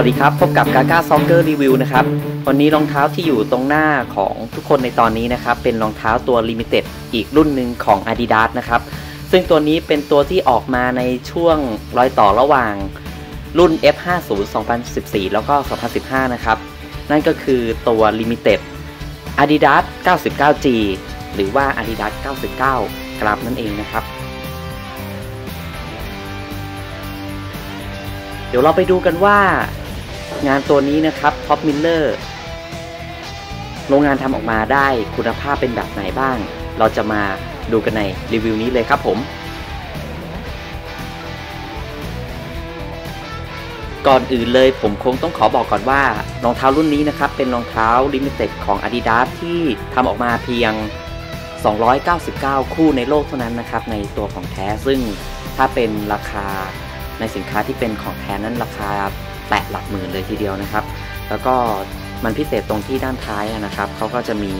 วัสดีครับ พบกับกาก้าซ็อกเกอร์รีวิวนะครับ วันนี้รองเท้าที่อยู่ตรงหน้าของทุกคนในตอนนี้นะครับ เป็นรองเท้าตัวลิมิเต็ดอีกรุ่นหนึ่งของ Adidas นะครับ ซึ่งตัวนี้เป็นตัวที่ออกมาในช่วงรอยต่อระหว่างรุ่น F50 2014 แล้วก็ 2015 นะครับ นั่นก็คือตัว Limited Adidas 99G หรือว่า Adidas 99 กราฟนั่นเองนะครับเดี๋ยวเราไปดูกันว่า งานตัวนี้นะครับ Top Miller โรงงานทำออกมาได้คุณภาพเป็นแบบไหนบ้าง เราจะมาดูกันในรีวิวนี้เลยครับผม ก่อนอื่นเลยผมคงต้องขอบอกก่อนว่ารองเท้ารุ่นนี้นะครับ เป็นรองเท้าลิมิเต็ดของ Adidas ที่ทำออกมาเพียง 299 คู่ในโลกเท่านั้นนะครับ ในตัวของแท้ซึ่งถ้าเป็นราคาในสินค้าที่เป็นของแท้นั้นราคา แตะหลักหมื่นเลยทีเดียวนะครับ แล้วก็มันพิเศษตรงที่ด้านท้ายนะครับเขาก็จะมี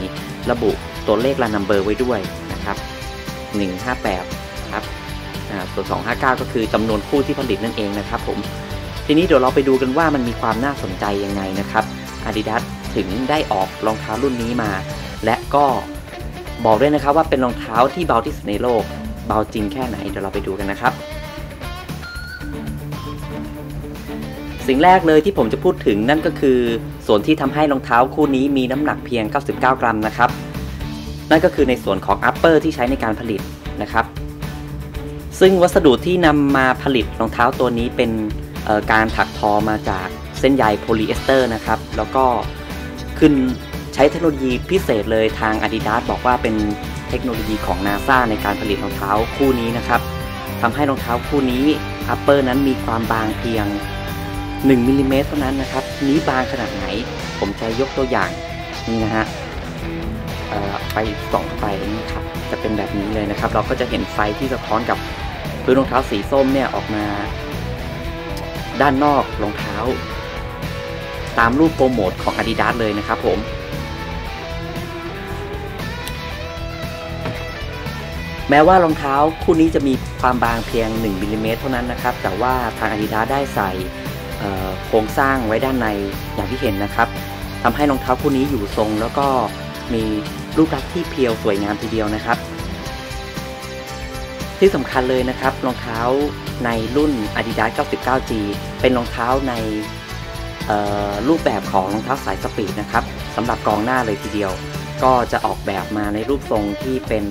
ระบุตัวเลขลานัมเบอร์ไว้ด้วยนะครับ 158 ครับส่วน 259 ก็คือจำนวนคู่ที่ผลิตนั่นเองนะครับผม ทีนี้เดี๋ยวเราไปดูกันว่ามันมีความน่าสนใจยังไงนะครับ Adidas ถึงได้ออกรองเท้ารุ่นนี้มา และก็บอกด้วยนะครับว่าเป็นรองเท้าที่เบาที่สุดในโลก เบาจริงแค่ไหนเดี๋ยวเราไปดูกันนะครับ สิ่งแรกเลยที่ผมจะพูดถึงนั่นก็คือ ส่วนที่ทำให้รองเท้าคู่นี้มีน้ำหนักเพียง 99 กรัมนะครับ นั่นก็คือในส่วนของ upper ที่ใช้ในการผลิตนะครับ ซึ่งวัสดุที่นำมาผลิตรองเท้าตัวนี้เป็นการถักทอมาจากเส้นใยโพลีเอสเตอร์นะครับ แล้วก็ขึ้นใช้เทคโนโลยีพิเศษเลยทาง Adidas บอกว่าเป็นเทคโนโลยีของ NASA ในการผลิตรองเท้าคู่นี้นะครับทำให้รองเท้าคู่นี้ upper นั้นมีความบางเพียง 1มิลิเมตรเท่านั้นนะครับ นี้บางขนาดไหน ผมจะยกตัวอย่างนี่นะฮะไฟส่องไฟนี่ครับ จะเป็นแบบนี้เลยนะครับ เราก็จะเห็นไฟที่สะท้อนกับพื้นรองเท้าสีส้มเนี่ยออกมา ด้านนอกรองเท้า ตามรูปโปรโมทของ Adidas เลยนะครับผมแม้ว่ารองเท้าคู่นี้จะมีความบางเพียง 1มิลิเมตรเท่านั้นนะครับ แต่ว่าทาง Adidas ได้ใส่ โครงสร้างไว้ด้านในอย่างที่เห็นนะครับทำให้รองเท้าคู่นี้อยู่ทรง แล้วก็มีรูปลักษณ์ที่เพียวสวยงามทีเดียวนะครับ ที่สำคัญเลยนะครับรองเท้าในรุ่น Adidas 99G เป็นรองเท้าในรูปแบบของรองเท้าสายสปีดนะครับสำหรับกองหน้าเลยทีเดียว ก็จะออกแบบมาในรูปทรงที่เป็น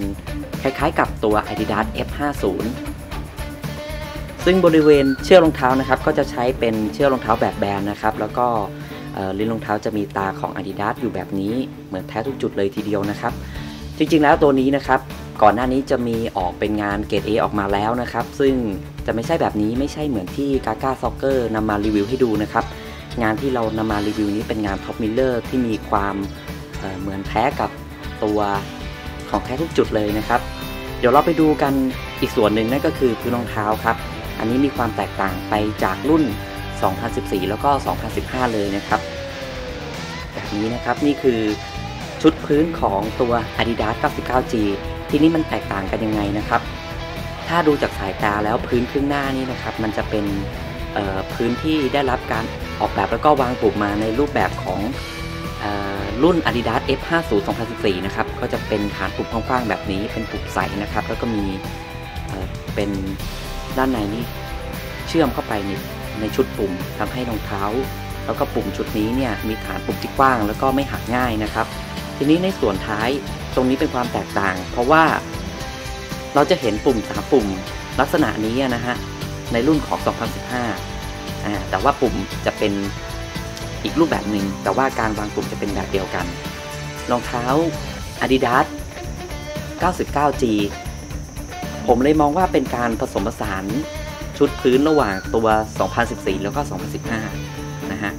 คล้ายๆกับตัว Adidas F50 ซึ่งบริเวณเชือกรองเท้านะครับก็จะใช้เป็นเชือกรองเท้าแบบแบนนะครับแล้วก็ลิ้นรองเท้าจะมีตาของ Adidas อยู่แบบนี้เหมือนแท้ทุกจุดเลยทีเดียวนะครับ จริงๆแล้วตัวนี้นะครับก่อนหน้านี้จะมีออกเป็นงานเกรด A ออกมาแล้วนะครับ ซึ่งจะไม่ใช่แบบนี้ไม่ใช่เหมือนที่กาก้าซ็อกเกอร์นำมารีวิวให้ดูนะครับ งานที่เรานำมารีวิวนี้เป็นงานท็อปมิลเลอร์ที่มีความเเหมือนแท้กับตัวของแท้ทุกจุดเลยนะครับ เดี๋ยวเราไปดูกันอีกส่วนหนึ่งนั่นก็คือพื้นรองเท้าครับ อันนี้มีความแตกต่างไปจากรุ่น 2014 แล้วก็ 2015 เลยนะครับ แบบนี้นะครับนี่คือชุดพื้นของตัว Adidas 99G ทีนี้มันแตกต่างกันยังไงนะครับ ถ้าดูจากสายตาแล้วพื้นครึ่งหน้านี้นะครับ มันจะเป็นพื้นที่ได้รับการออกแบบแล้วก็วางปุ่มมาในรูปแบบของอรุ่น Adidas F50 2014 นะครับ ก็จะเป็นฐานปุ่มกว้างๆแบบนี้เป็นปุ่มใสนะครับ แล้วก็มีเป็น ด้านในนี้เชื่อมเข้าไปในในชุดปุ่มทำให้รองเท้า แล้วก็ปุ่มชุดนี้เนี่ยมีฐานปุ่มที่กว้างแล้วก็ไม่หักง่ายนะครับ ทีนี้ในส่วนท้ายตรงนี้เป็นความแตกต่าง เพราะว่าเราจะเห็นปุ่มสามปุ่มลักษณะนี้นะฮะในรุ่นของ 2015อ่าแต่ว่าปุ่มจะเป็นอีกรูปแบบหนึ่งแต่ว่าการวางปุ่มจะเป็นแบบเดียวกันรองเท้า Adidas 99G ผมเลยมองว่าเป็นการผสมผสานชุดพื้นระหว่างตัว 2014 แล้วก็ 2015 นะฮะ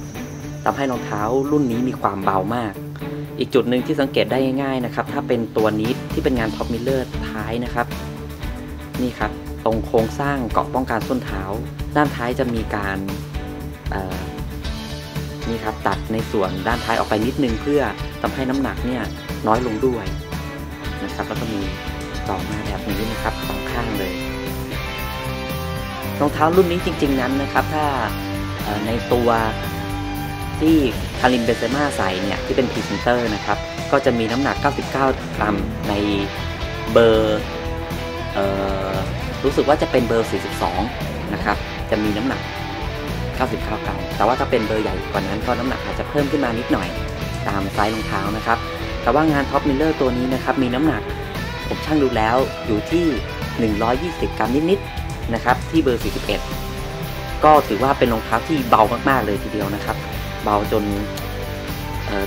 ทำให้รองเท้ารุ่นนี้มีความเบามาก อีกจุดหนึ่งที่สังเกตได้ง่ายๆนะครับ ถ้าเป็นตัวนี้ที่เป็นงานท็อปมิลเลอร์ท้ายนะครับ นี่ครับ ตรงโครงสร้างเกาะป้องกันส้นเท้า ด้านท้ายจะมีการนี่ครับตัดในส่วนด้านท้ายออกไปนิดนึงเพื่อทำให้น้ำหนักเนี่ยน้อยลงด้วยนะครับแล้วก็มี ต่อมาแบบนี้นะครับสองข้างเลยรองเท้ารุ่นนี้จริง ๆ นั้นนะครับ ถ้าในตัวที่คาริมเบเซม่าใส่เนี่ยที่เป็นพรีเซนเตอร์นะครับ ก็จะมีน้ำหนัก 99 กรัมในเบอร์รู้สึกว่าจะเป็นเบอร์ 42 นะครับ จะมีน้ำหนัก 99 กรัม แต่ว่าถ้าเป็นเบอร์ใหญ่กว่านั้นก็น้ำหนักอาจจะเพิ่มขึ้นมานิดหน่อยตามไซส์รองเท้านะครับ แต่ว่างานท็อปมิลเลอร์ตัวนี้นะครับมีน้ำหนัก ผมช่างดูแล้วอยู่ที่ 120 กรัมนิดๆนะครับ ที่เบอร์ 41 ก็ถือว่าเป็นรองเท้าที่เบามากๆเลยทีเดียวนะครับ เบาจน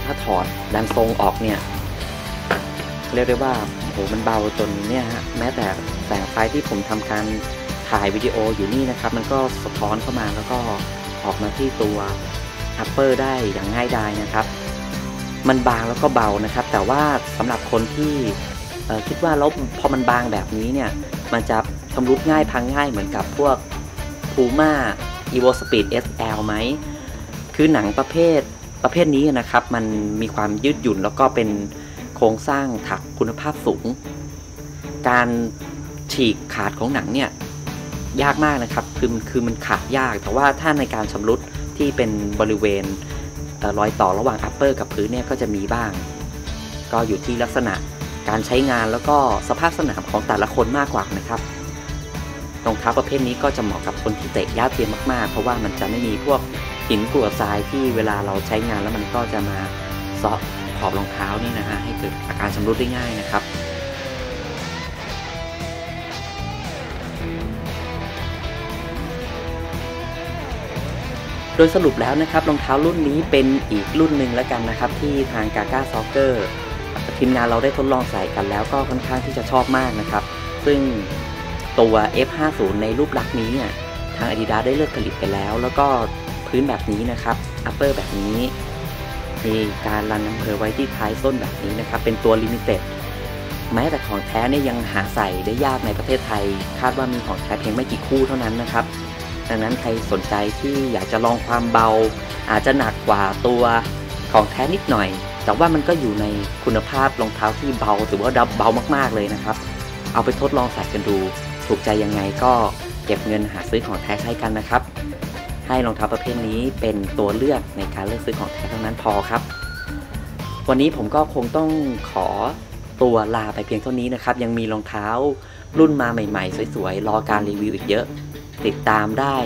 ถ้าถอดดันทรงออกเนี่ย เรียกได้ว่าโหมันเบาจนเนี่ยฮะแม้แต่แสงไฟที่ผมทำการถ่ายวิดีโออยู่นี่นะครับ มันก็สะท้อนเข้ามาแล้วก็ออกมาที่ตัวอัปเปอร์ได้อย่างง่ายดายนะครับ มันบางแล้วก็เบานะครับ แต่ว่าสำหรับคนที่ คิดว่าแล้วพอมันบางแบบนี้เนี่ย มันจะชำรุดง่ายพังง่ายเหมือนกับพวก Puma Evo Speed SL ไหม คือหนังประเภทประเภทนี้นะครับ มันมีความยืดหยุ่นแล้วก็เป็นโครงสร้างถักคุณภาพสูง การฉีกขาดของหนังเนี่ยยากมากนะครับ คือคือมันขาดยาก แต่ว่าถ้าในการชำรุดที่เป็นบริเวณรอยต่อระหว่างอัปเปอร์กับพื้นเนี่ยก็จะมีบ้าง ก็อยู่ที่ลักษณะ การใช้งานแล้วก็สภาพสนามของแต่ละคนมากกว่านะครับรองเท้าประเภทนี้ก็จะเหมาะกับคนที่เตะหญ้าเทียมมากๆ เพราะว่ามันจะไม่มีพวกหินกรวดทรายที่เวลาเราใช้งานแล้วมันก็จะมาซอกขอบรองเท้านี่นะฮะให้เกิดอาการชำรุดได้ง่ายนะครับโดยสรุปแล้วนะครับรองเท้ารุ่นนี้เป็นอีกรุ่นหนึ่งแล้วกันนะครับ ที่ทางกา g าซ็อกเกอร์ ทีมงานเราได้ทดลองใส่กันแล้วก็ค่อนข้างที่จะชอบมากนะครับ ซึ่งตัว F50 ในรูปลักษณ์นี้เนี่ยทาง Adidas ได้เลือกผลิตไปแล้ว แล้วก็พื้นแบบนี้นะครับ upper แบบนี้มีการรันน้ำเพอไว้ที่ท้ายส้นแบบนี้นะครับ เป็นตัวลิมิเต็ดแม้แต่ของแท้เนี่ยยังหาใส่ได้ยากในประเทศไทย คาดว่ามีของแท้เพียงไม่กี่คู่เท่านั้นนะครับ ดังนั้นใครสนใจที่อยากจะลองความเบา อาจจะหนักกว่าตัวของแท้นิดหน่อย แต่ว่ามันก็อยู่ในคุณภาพรองเท้าที่เบาถือว่าดับเบามากๆเลยนะครับ เอาไปทดลองใส่กันดู ถูกใจยังไงก็เก็บเงินหาซื้อของแท้ใช้กันนะครับ ให้รองเท้าประเภทนี้เป็นตัวเลือกในการเลือกซื้อของแท้เท่านั้นพอครับ วันนี้ผมก็คงต้องขอตัวลาไปเพียงเท่านี้นะครับ ยังมีรองเท้ารุ่นมาใหม่ๆ สวยๆ รอการรีวิวอีกเยอะ ติดตามได้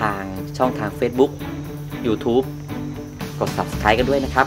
ทางช่องทาง Facebook YouTube กด Subscribe กันด้วยนะครับ